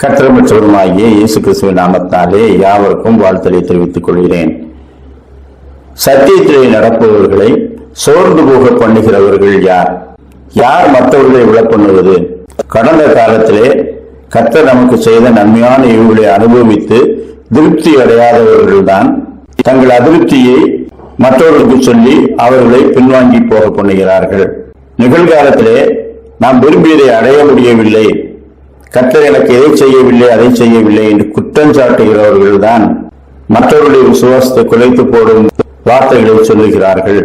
கத்திரமற்றவருமாகிய இயேசு கிறிஸ்துவ நாமத்தாலே யாவருக்கும் வாழ்த்தலை தெரிவித்துக் கொள்கிறேன். சத்தியத்திலே நடப்பவர்களை சோர்ந்து போக பண்ணுகிறவர்கள் யார்? யார் மற்றவர்களை விழப்பண்ணுவது கடந்த காலத்திலே கத்தர் நமக்கு செய்த நன்மையான இவர்களை அனுபவித்து திருப்தி அடையாதவர்கள்தான். தங்கள் அதிருப்தியை மற்றவர்களுக்கு சொல்லி அவர்களை பின்வாங்கி போக பண்ணுகிறார்கள். நிகழ்காலத்திலே நாம் விரும்பியதை அடைய முடியவில்லை. கத்தர் எனக்கு எதை செய்யவில்லை அதை செய்யவில்லை என்று குற்றம் சாட்டுகிறவர்கள் தான் மற்றவர்களுடைய விசுவாசத்தை குலைத்து போடும் வார்த்தைகளை சொல்லுகிறார்கள்.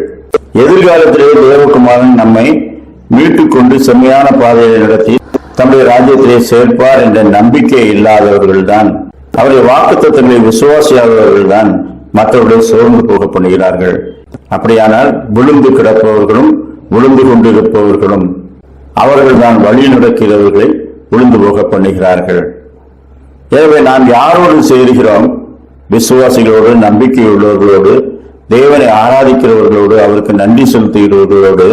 எதிர்காலத்திலே தேவகுமாரன் நம்மை மீட்டுக் கொண்டு செம்மையான பாதையை நடத்தி தம்முடைய ராஜ்யத்திலே சேர்ப்பார் என்ற நம்பிக்கை இல்லாதவர்கள் தான் அவருடைய வாக்குத்தத்தங்களை விசுவாசியாதவர்கள் தான் மற்றவர்களை சோர்ந்து போக பண்ணுகிறார்கள். அப்படியானால் விழுந்து கிடப்பவர்களும் விழுந்து கொண்டிருப்பவர்களும் அவர்கள் தான் வழி நடக்கிறவர்களை விழுந்து போக பண்ணுகிறார்கள். எனவே நாம் யாரோடு சேருகிறோம்? விசுவாசிகளோடு நம்பிக்கை உள்ளவர்களோடு தேவனை ஆராதிக்கிறவர்களோடு அவருக்கு நன்றி செலுத்துகிறவர்களோடு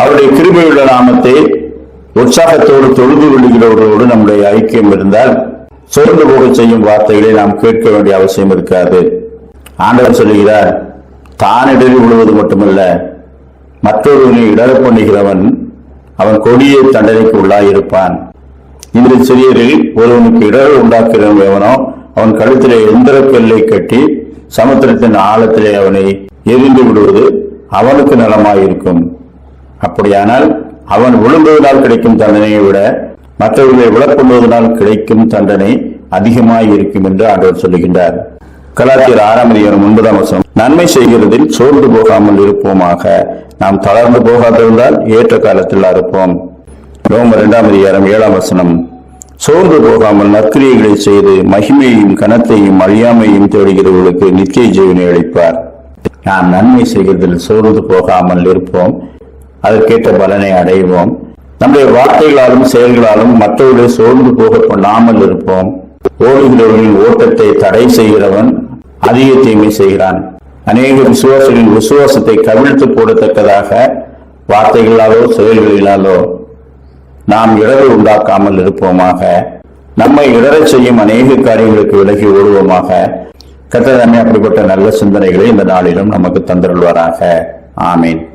அவருடைய கிருபையுள்ள நாமத்தை உற்சாகத்தோடு தொழுது கொள்ளுகிறவர்களோடு நம்முடைய ஐக்கியம் இருந்தால் சோர்ந்து போக செய்யும் வார்த்தைகளை நாம் கேட்க வேண்டிய அவசியம் இருக்காது. ஆண்டவர் சொல்லுகிறார் தான் இடறி விழுவது மட்டுமல்ல மற்றொருவனை இடரப் பண்ணுகிறவன் அவன் கொடிய தண்டனைக்கு உள்ளாயிருப்பான். இந்த சிறியரில் ஒருவனுக்கு இடர் உண்டாக்கிறவன் எவனோ அவன் கழுத்திலே எந்திரக்கல்லை கட்டி சமுத்திரத்தின் ஆழத்திலே அவனை எரிந்து விடுவது அவனுக்கு நலமாயிருக்கும். அப்படியானால் அவன் விழுந்ததினால் கிடைக்கும் தண்டனையை விட மற்றவர்களை விளக்கொள்வதனால் கிடைக்கும் தண்டனை அதிகமாய் இருக்கும் என்று ஆண்டவர் சொல்லுகின்றார். கலாத்தியர் ஆறாம் அதிகாரம் ஒன்பதாம் வசனம் நன்மை செய்கிறதில் சோர்ந்து போகாமல் இருப்போமாக. நாம் தளர்ந்து போகாதிருந்தால் ஏற்ற காலத்தில் அறுப்போம். ரோம இரண்டாம் அதிகாரம் ஏழாம் வசனம். சோர்ந்து போகாமல் நற்கிரியைகளை செய்து மகிமையையும் கனத்தையும் அழியாமையும் தேடுகிறவர்களுக்கு நித்திய ஜீவனை அளிப்பார். நாம் நன்மை செய்கிறதில் சோர்ந்து போகாமல் இருப்போம். அதற்கேற்ற பலனை அடைவோம். நம்முடைய வார்த்தைகளாலும் செயல்களாலும் மற்றவர்களை சோர்ந்து போக கொள்ளாமல் இருப்போம். ஓடுகிறவர்களின் ஓட்டத்தை தடை செய்கிறவன் அதிக தீமை செய்கிறான். அநேக விசுவாசிகளின் விசுவாசத்தை கவிழ்த்து போடத்தக்கதாக வார்த்தைகளாலோ செயல்களிலாலோ நாம் இடரை உண்டாக்காமல் இருப்போமாக. நம்மை இடரச் செய்யும் அநேக காரியங்களுக்கு விலகி ஓடுவோமாக. கர்த்தர் அப்படிப்பட்ட நல்ல சிந்தனைகளை இந்த நாளிலும் நமக்கு தந்தருள்வாராக. ஆமீன்.